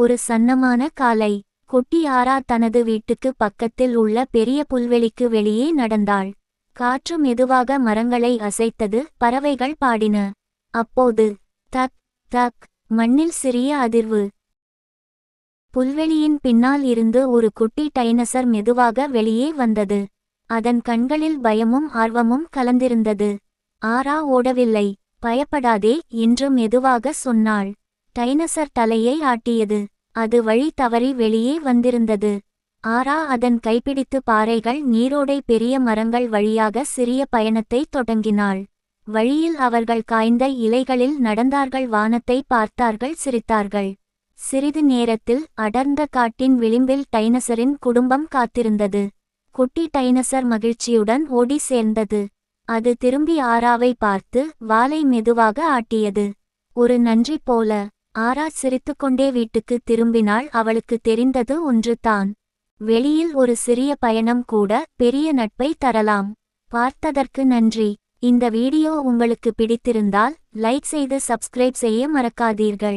ஒரு சன்னமான காலை. குட்டி தனது வீட்டுக்கு பக்கத்தில் உள்ள பெரிய புல்வெளிக்கு வெளியே நடந்தாள். காற்று மெதுவாக மரங்களை அசைத்தது பறவைகள் பாடின. அப்போது தக் தக் மண்ணில் சிறிய அதிர்வு. புல்வெளியின் பின்னால் இருந்து ஒரு குட்டி டைனசர் மெதுவாக வெளியே வந்தது. அதன் கண்களில் பயமும் ஆர்வமும் கலந்திருந்தது. ஆரா ஓடவில்லை பயப்படாதே என்று மெதுவாக சொன்னாள். டைனசர் தலையை ஆட்டியது. அது வழி தவறி வெளியே வந்திருந்தது. ஆரா அதன் கைப்பிடித்து பாறைகள் நீரோடை பெரிய மரங்கள் வழியாக சிறிய பயணத்தை தொடங்கினாள். வழியில் அவர்கள் காய்ந்த இலைகளில் நடந்தார்கள் வானத்தை பார்த்தார்கள் சிரித்தார்கள். சிறிது நேரத்தில் அடர்ந்த காட்டின் விளிம்பில் டைனசரின் குடும்பம் காத்திருந்தது. குட்டி டைனசர் மகிழ்ச்சியுடன் ஓடி சேர்ந்தது. அது திரும்பி ஆராவை பார்த்து வாலை மெதுவாக ஆட்டியது. ஒரு நன்றி போல ஆரா சிரித்துக்கொண்டே வீட்டுக்கு திரும்பினாள். அவளுக்கு தெரிந்தது ஒன்று தான் வெளியில் ஒரு சிறிய பயணம் கூட பெரிய நட்பை தரலாம். பார்த்ததற்கு நன்றி. இந்த வீடியோ உங்களுக்கு பிடித்திருந்தால் லைக் செய்து சப்ஸ்கிரைப் செய்ய மறக்காதீர்கள்.